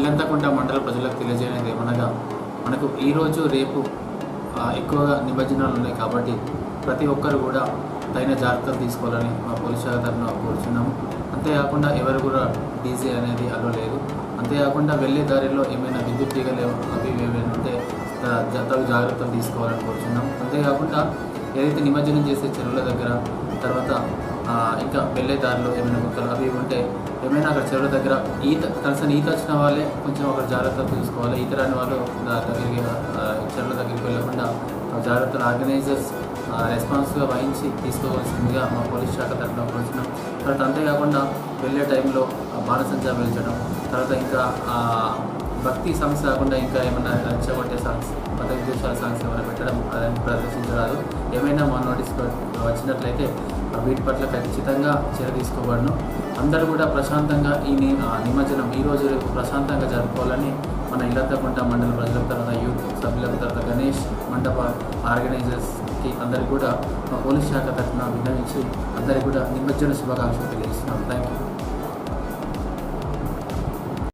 ఇల్లంతకుంట మండల ప్రజలకు తెలియజేయడం ఏమనగా మనకు ఈరోజు రేపు ఎక్కువగా నిమజ్జనాలు ఉన్నాయి కాబట్టి ప్రతి ఒక్కరు కూడా తగిన జాగ్రత్తలు తీసుకోవాలని మా పోలీస్ శాఖ తరఫున కోరుచున్నాము. అంతేకాకుండా ఎవరు కూడా డీజే అనేది అలో లేదు. అంతేకాకుండా వెళ్ళే దారిలో ఏమైనా విద్యుత్ తీగలు అవి ఏమైనా ఉంటే తగు జాగ్రత్తలు తీసుకోవాలని కోరుచున్నాం అంతేకాకుండా ఏదైతే నిమజ్జనం చేసే చెరువుల దగ్గర తర్వాత ఇంకా వెళ్ళే దారిలో ఏమైనా గుంతలు అవి ఉంటే ఏమైనా అక్కడ చెరువుల దగ్గర ఈత కలిసిన ఈత వచ్చిన వాళ్ళే కొంచెం అక్కడ జాగ్రత్తలు తీసుకోవాలి ఈత రాని వాళ్ళు దగ్గరికి చెరువుల దగ్గరికి వెళ్ళకుండా జాగ్రత్తలు ఆర్గనైజర్స్ రెస్పాన్స్గా వహించి తీసుకోవాల్సిందిగా మా పోలీస్ శాఖ తరఫున కోరుతున్నాం తర్వాత అంతేకాకుండా వెళ్ళే టైంలో బాణసంచా పెంచడం తర్వాత ఇంకా భక్తి సాంగ్స్ కాకుండా ఇంకా ఏమైనా రెచ్చగొట్టే సాంగ్స్ మత విద్వేషాల సాంగ్స్ ఏమైనా పెట్టడం అదని ప్రదర్శించరాదు. ఏమైనా మా నోటీస్ వచ్చినట్లయితే వీటి పట్ల ఖచ్చితంగా చర్య తీసుకోబడను. అందరూ కూడా ప్రశాంతంగా ఈ ఆ, నిమజ్జనం ఈ రోజు రేపు ప్రశాంతంగా జరుపుకోవాలని మన ఇల్లంతకుంట మండల ప్రజల తర్వాత యూత్ సభ్యుల తర్వాత గణేష్ మండప ఆర్గనైజర్స్కి అందరికీ కూడా మా పోలీస్ శాఖ తరఫున విన్నవించి అందరికీ కూడా నిమజ్జన శుభాకాంక్షలు తెలియజేస్తున్నాం. Thank you